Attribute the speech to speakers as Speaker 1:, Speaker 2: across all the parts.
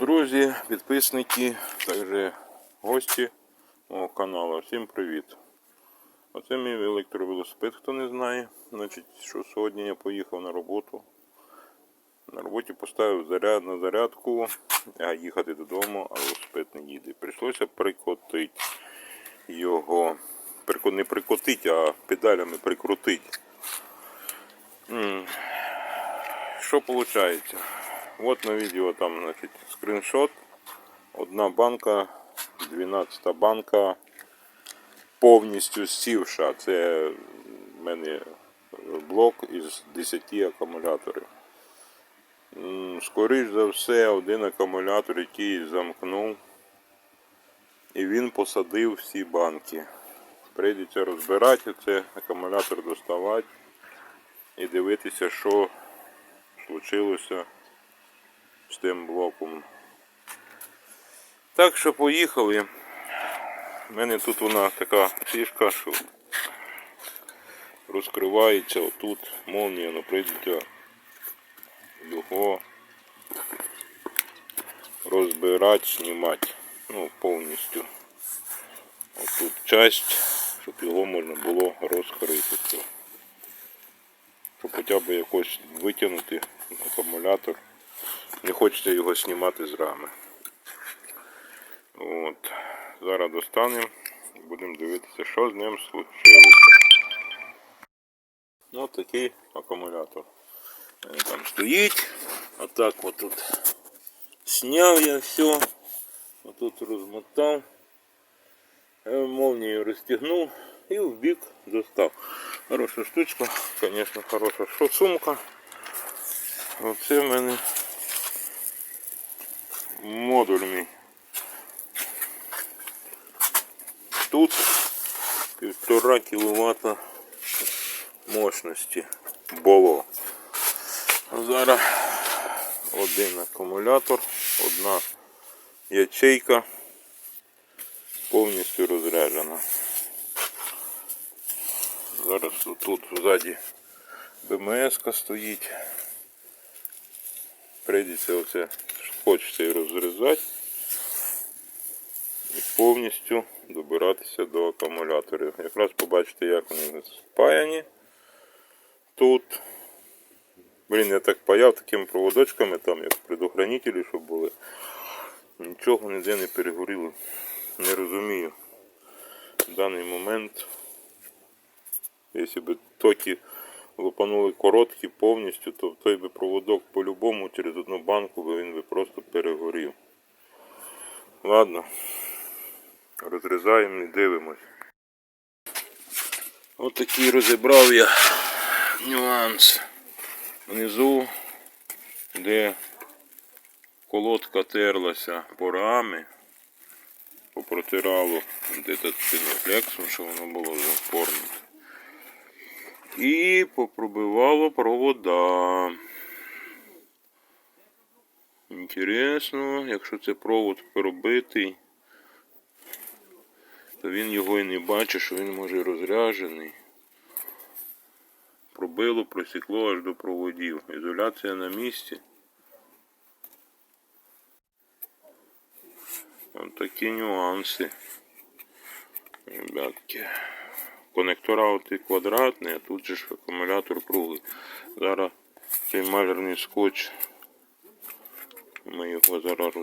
Speaker 1: Друзі, підписники, також гості мого каналу. Всім привіт! Оце мій електровелосипед, хто не знає. Значить, що сьогодні я поїхав на роботу. На роботі поставив заряд на зарядку, а їхати додому, а велосипед не їде. Прийшлося прикотити його. Не прикотити, а педалями прикрутити. Що виходить? Вот на відео там значить, скріншот. Одна банка, 12 банка повністю сівша. Це в мене блок із 10 акумуляторів. М, Скоріш за все, один акумулятор, який замкнув, і він посадив всі банки. Прийдеться розбирати це, акумулятор доставати і дивитися, що случилося з тим блоком. Так що поїхали. У мене тут вона така фішка, що розкривається отут молнія, ну прийдеться його розбирати, знімати. Ну, повністю. Отут часть, щоб його можна було розкрити. Щоб хоча б якось витягнути акумулятор. Не хочеться його знімати з рами. От. Зараз достанемо і будемо дивитися, що з ним случилося. Ну, такий акумулятор. Там стоїть. Отак от тут сняв я все. Отут розмотав. Е, Молнію розтягнув і в бік достав. Хороша штучка, звісно, хороша що сумка. Оце в мене модуль мій. Тут півтора кВт мощності було. Зараз один акумулятор, одна ячейка повністю розряджена. Зараз тут ззаді БМС стоїть. Прийдеться оце хочеться і розрізати і повністю добиратися до акумуляторів. Якраз побачите, як вони спаяні тут. Блін, я так паяв такими проводочками, там як предохранителі, щоб були. Нічого ніде не перегоріло. Не розумію. В даний момент, якщо б токи лупанули короткі повністю, то той би проводок по-любому через одну банку би він би просто перегорів. Ладно, розрізаємо і дивимось. Ось такий розібрав я нюанс. Внизу, де колодка терлася по рамі, попротирало де тут флексом, що воно було вже. І попробивало провода. Інтересно, якщо це провод пробитий, то він його і не бачить, що він може розряджений. Пробило, просікло аж до проводів. Ізоляція на місці. Ось такі нюанси. Ребятки. Конектора от і квадратний, а тут же ж акумулятор круглий. Зараз цей малярний скотч. Ми його зараз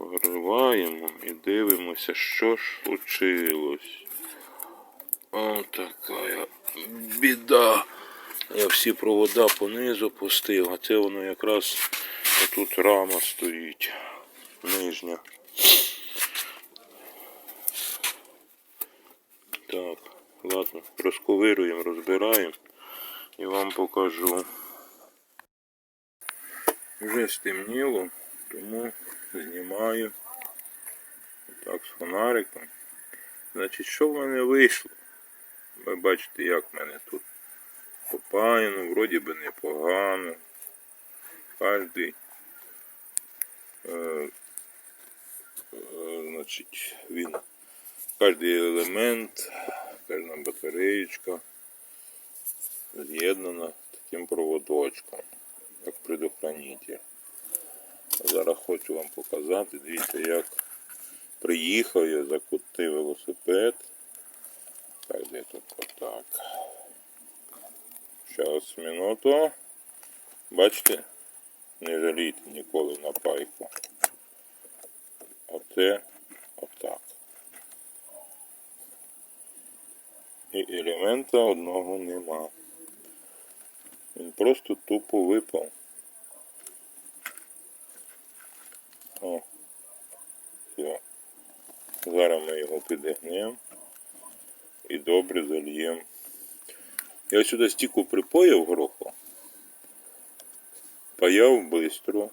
Speaker 1: розриваємо і дивимося, що ж случилось. Ось така біда. Я всі провода понизу пустив, а це воно якраз тут рама стоїть. Нижня. Так, ладно, розковируємо, розбираємо і вам покажу. Вже стемніло, тому знімаю так з фонариком. Значить, що в мене вийшло? Ви бачите, як в мене тут попаяно, вроді би непогано. Кожний е, е, значить, він кожний елемент, кожна батареєчка з'єднана таким проводочком, як предохранитель. Зараз хочу вам показати. Дивіться, як приїхав я, закрутив велосипед. Так, де тут отак. Зараз минуту. Бачите? Не жалійте ніколи на пайку. Оце отак. І елемента одного нема. Він просто тупо випав. О. Все. Зараз ми його підігнемо і добре зальємо. Я сюди стільки припоїв гороху. Паяв швидко,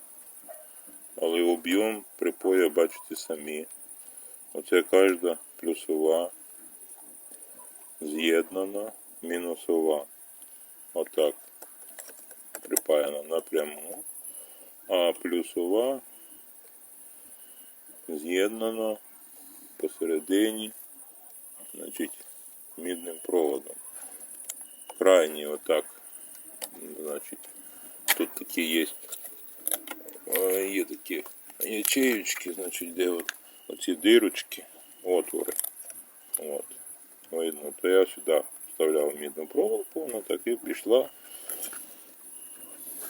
Speaker 1: але об'єм припоя бачите самі. Оце кожна плюсова з'єднана мінусова. Отак припаяна напряму. А плюсова з'єднана посередині, значить, мідним проводом. Крайній отак, значить, тут такі є, е, є такі ячеючки, значить, де от, оці дирочки, отвори. От, то я сюди вставляв мідну проволоку, вона так і пішла,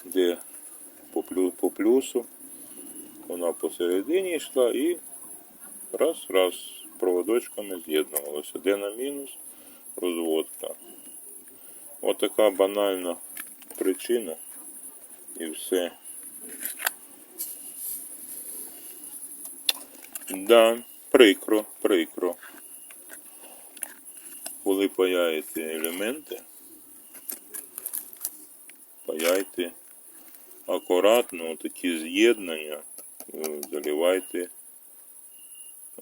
Speaker 1: де по, плю, по плюсу, вона посередині йшла і раз, раз проводочками з'єднувалося. Де на мінус розводка. Отака банальна причина і все. Да, прикро, прикро. Коли паяєте елементи, паяйте акуратно такі з'єднання, е, заливайте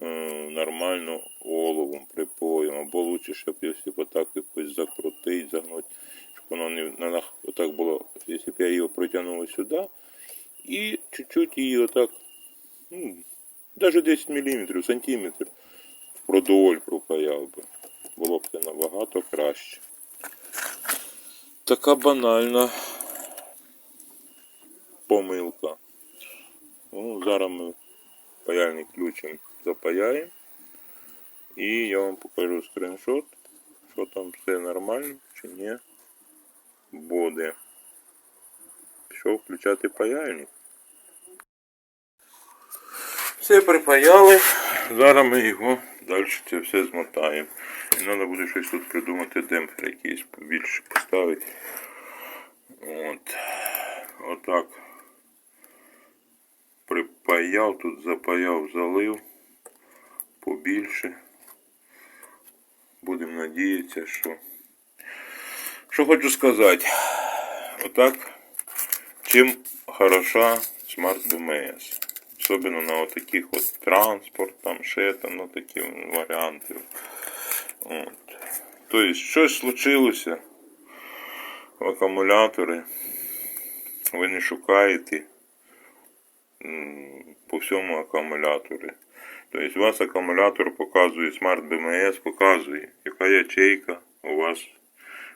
Speaker 1: е, нормально оловом, припоєм, або лучше, щоб якщо отак якось закрутить, загнути, щоб воно не, отак було, якщо б я його протягнув сюди, і чуть-чуть її отак, ну, навіть 10 мм, сантиметр, впродоволь пропаяв би. Було б це набагато краще. Така банальна помилка. Ну, зараз ми паяльник ключем запаяємо. І я вам покажу скріншот, що там все нормально чи ні буде. Пішов включати паяльник. Все припаяли. Зараз ми його далі це все змотаємо. Треба буде щось тут придумати, демпфер якийсь побільше поставити. От. Отак. Припаяв, тут запаяв, залив побільше. Будемо надіятися, що. Що хочу сказати. Отак. Чим хороша Smart BMS. Особенно на вот таких транспорт, там ще там, ну такі варіанти. От. Тобто, щось случилося в акумуляторі. Ви не шукаєте по всьому акумуляторі. Тобто у вас акумулятор показує, Smart BMS показує, яка ячейка у вас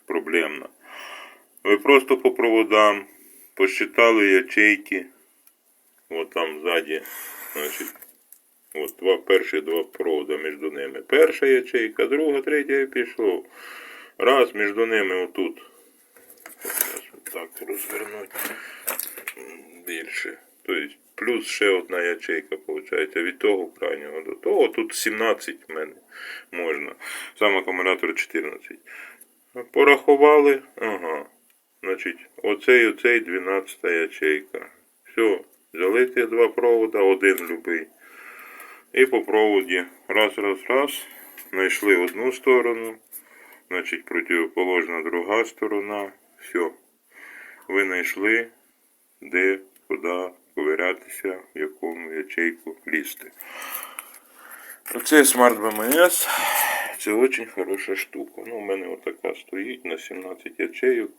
Speaker 1: проблемна. Ви просто по проводам посчитали ячейки. Вот там сзади, значит, от два перші два провода між ними. Перша ячейка, друга, третя і пішло. Раз між ними отут. Зараз так розвернути більше. Тобто плюс ще одна ячейка, виходить, від того крайнього до того. Тут 17 в мене можна. Сам акумулятор 14. Порахували. Ага. Значить, оцей, оцей 12 ячейка. Все. Взяли ті два провода, один любий. І по проводі раз, раз, раз. Знайшли одну сторону. Значить, противоположна друга сторона. Все. Ви знайшли, де, куди ковирятися, в якому ячейку лізти. Оце Smart BMS. Це дуже хороша штука. Ну, у мене отака стоїть на 17 ячейок.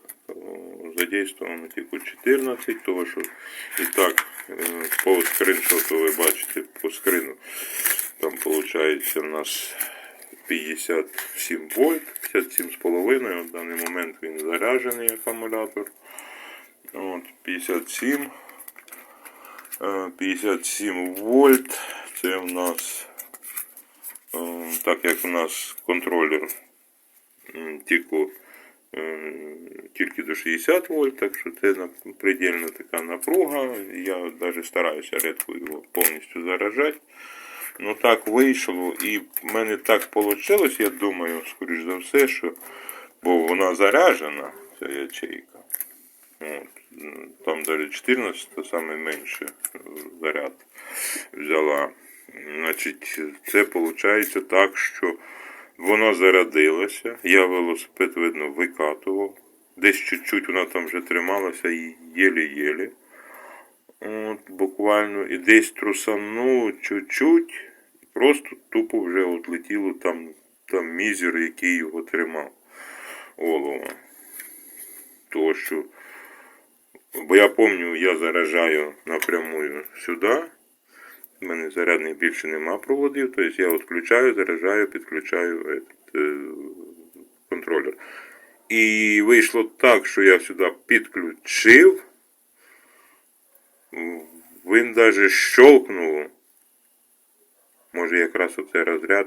Speaker 1: Е, Задействовано тільки 14, того що і так е, по скріншоту ви бачите по скрину. Там виходить у нас 57 вольт, 57,5. На даний момент він заряджений акумулятор. От, 57. Е, 57 вольт. Це в нас, е, так як у нас контролер тільки, е, тільки до 60 вольт, так що це предельно така напруга. Я навіть стараюся рідко його повністю заражати. Ну так вийшло, і в мене так вийшло, я думаю, скоріш за все, що бо вона заряджена, ця ячейка. От. Там навіть 14, то менше е, заряд взяла. Значить, це виходить так, що воно зарядилося, я велосипед, видно, викатував. Десь чуть-чуть вона там вже трималася і єлі-єлі. От, буквально. І десь трусануло чуть-чуть, просто тупо вже от летіло там, там мізер, який його тримав. Олова. Того, що. Бо я пам'ятаю, я заражаю напрямую сюди. У мене зарядних більше нема проводів, тобто я відключаю, заряджаю, підключаю этот, е, контролер. І вийшло так, що я сюди підключив. Він навіть щелкнув. Може якраз оцей розряд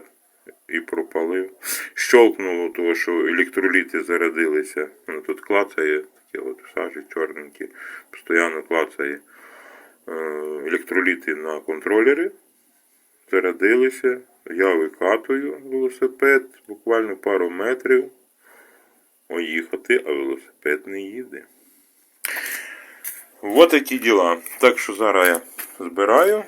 Speaker 1: і пропалив. Щелкнуло, того, що електроліти зарядилися. Ну, тут клацає, таке от сажі чорненькі, постійно клацає. Е, Електроліти на контролері зарядилися. Я викатую велосипед буквально пару метрів. Поїхати, а велосипед не їде. Вот такі діла. Так що зараз я збираю,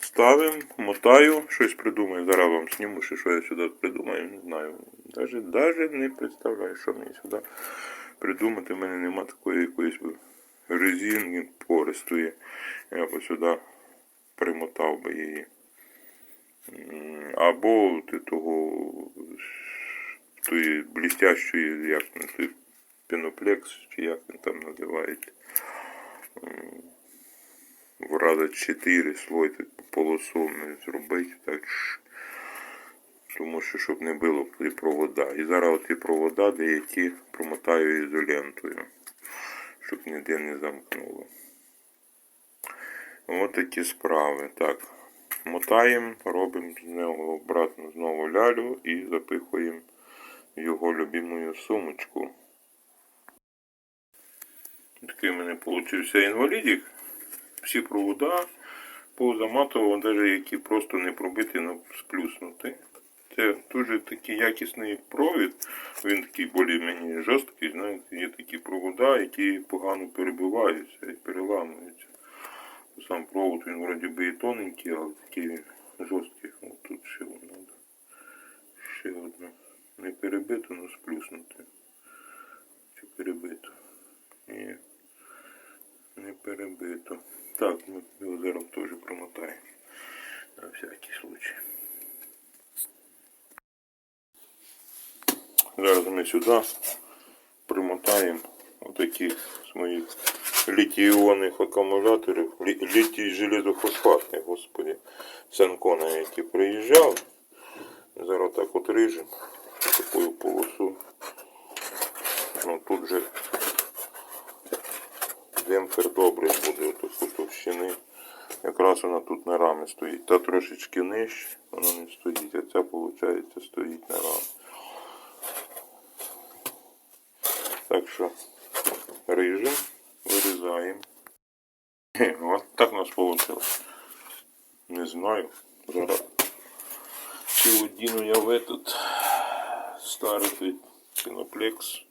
Speaker 1: ставим, мотаю, щось придумаю. Зараз вам зніму, ще що я сюди придумаю, не знаю. Даже не представляю, що мені сюди придумати. У мене нема такої якоїсь резинки пористої. Я б сюди примотав би її. Або ти того тої блістящої, як той пеноплекс, чи як він там називається. В раза 4 слой полосу зробити так. Тому що щоб не було ті провода. І зараз ті провода деякі промотаю ізолентою, щоб ніде не замкнуло. Ось такі справи. Так. Мотаємо, робимо з нього обратно знову лялю і запихуємо його любимую сумочку. Такий в мене вийшов інвалідик. Всі провода позаматував, навіть які просто не пробиті, але сплюснути. Це дуже такий якісний провід. Він такий більш-менш жорсткий, знаєте, є такі провода, які погано перебиваються і переламуються. Сам провод він вроді би і тоненький, але такий жорсткий. От тут ще воно. Ще одне. Не перебито, але сплюснути. Чи перебито? Ні. Не перебито. Так, ми його зараз теж промотаємо. На всякий случай. Зараз ми сюди примотаємо отакі з моїх літій-іонних акумуляторів. Літій железофосфатний, господи. Санкона, які приїжджав. Зараз так от ріжемо такою полосу. Ну тут же демпфер добрий буде отаку товщини. Якраз вона тут на рамі стоїть. Та трошечки нижче, вона не стоїть, а ця виходить стоїть на рамі. Так що ріжемо, вирізаємо. Хе, От так у нас вийшло. Не знаю. Зараз. Чи одіну я в этот старий піноплекс,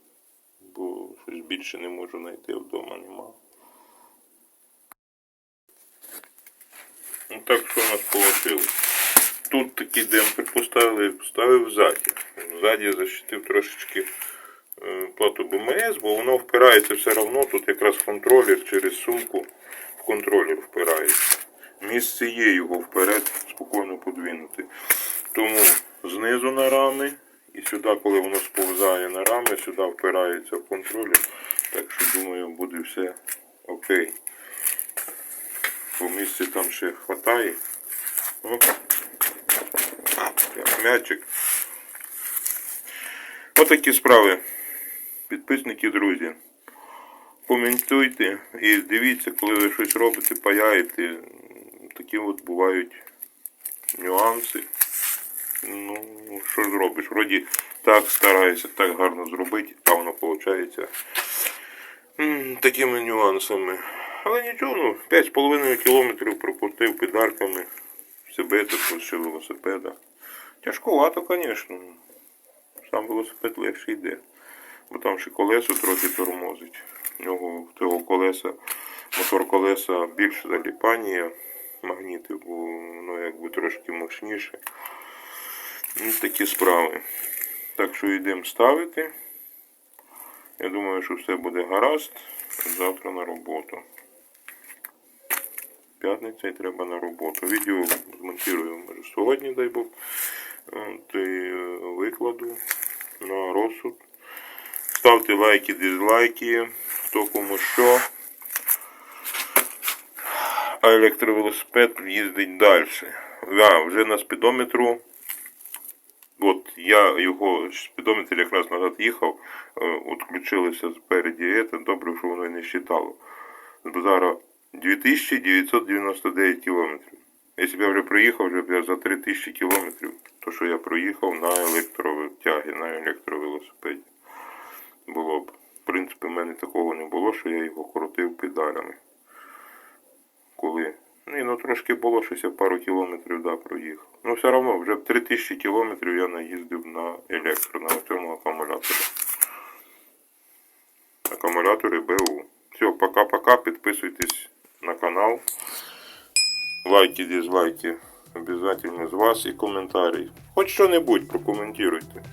Speaker 1: бо щось більше не можу знайти вдома нема. Ну так що у нас вийшло. Тут такий демпфер поставили, поставив ззаді. Ззаді защитив трошечки плату БМС, бо воно впирається все одно. Тут якраз контролер через сумку в контролер впирається. Місце є його вперед спокійно подвинути. Тому знизу на рами і сюди, коли воно сповзає на рами, сюди впирається в контролер. Так що думаю, буде все окей. Бо місця там ще. О, м'ячик. Отакі справи. Підписники, друзі. коментуйте і дивіться, коли ви щось робите, паяєте. Такі от бувають нюанси. Ну, що зробиш? Вроді так стараюся, так гарно зробити, а воно виходить такими нюансами. Але нічого, ну, 5,5 кілометрів пропустив педальками себе також ще велосипеда. Тяжкувато, звісно. Сам велосипед легше йде. Бо там ще колесо трохи тормозить. У нього того колеса, мотор колеса більше заліпання магнітів, бо воно якби трошки мощніше. Ну, такі справи. Так що йдемо ставити. Я думаю, що все буде гаразд. Завтра на роботу. П'ятниця і треба на роботу. Відео змонтую може сьогодні, дай Бог. От, і е, викладу на розсуд. Ставте лайки, дизлайки, хто кому що. А електровелосипед їздить далі. Да, вже на спідометру. От я його спідометр якраз назад їхав, е, от включилося спереді, це добре, що воно не. Бо Зараз 2999 кілометрів. Якщо б я вже проїхав, вже б я за 3000 кілометрів, то що я проїхав на електротягі, на електровелосипеді. Було б. В принципі, в мене такого не було, що я його крутив педалями. Коли. Ну, ну трошки було, щось я пару кілометрів да, проїхав. Ну, все одно, вже 3000 кілометрів я наїздив на електро, на цьому акумуляторі. Акумулятори БУ. Все, пока-пока, підписуйтесь на канал. Лайки, дизлайки обязательно з вас і коментарі. Хоч що-небудь прокоментуйте.